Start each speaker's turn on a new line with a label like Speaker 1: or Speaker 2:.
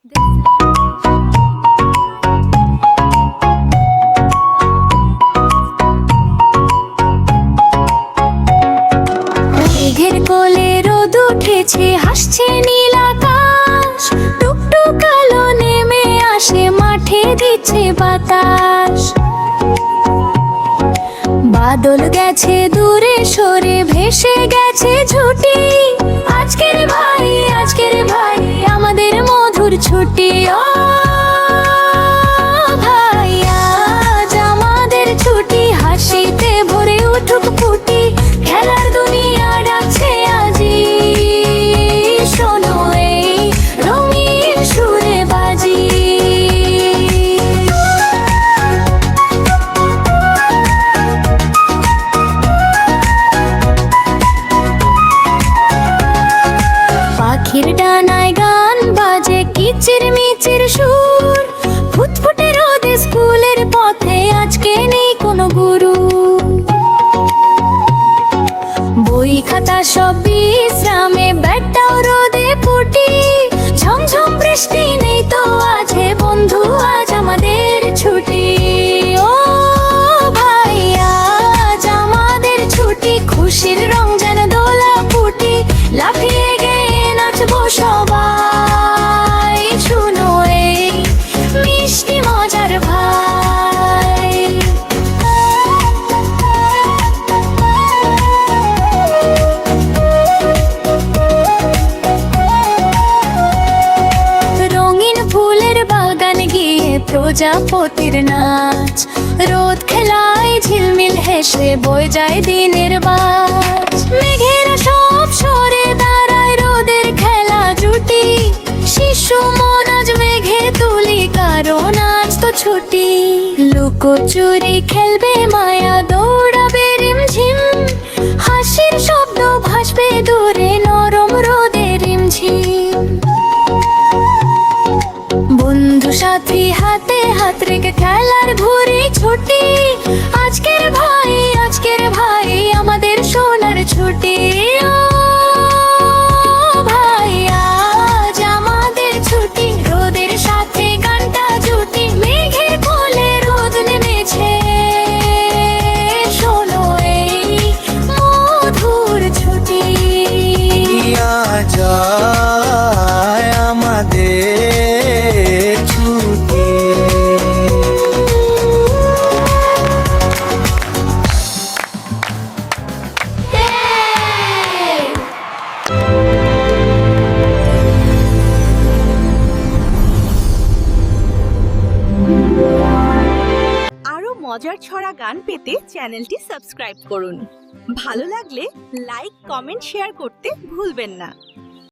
Speaker 1: মেঘের কোলে রোদ উঠেছে, হাসছে নীল আকাশ। টুকটুক আলো নেমে আসে, মাঠে দিচ্ছে বাতাস। বাদল গেছে, দূরে সরে ভেসে গেছে ছুটি মধুর সব বিশ্রামে প্রজাপতির নাচ। রোদ খেলায় ঝিলমিল হেসে বয়ে যায় দিনের বাজ। মেঘেরা সব সরে দাঁড়ায় রোদের খেলা জুটি। শিশু মন আজ মেঘে তুলি, কারণ আজ তো ছুটি। লুকোচুরি খেলবে, মায়া দৌড়াবে রিমঝিম। হাসির শব্দ ভাসবে দূরে, নরম রোদে রিমঝিম। হাতে
Speaker 2: মজার ছড়া গান পেতে চ্যানেলটি সাবস্ক্রাইব করুন। ভালো লাগলে লাইক, কমেন্ট, শেয়ার করতে ভুলবেন না।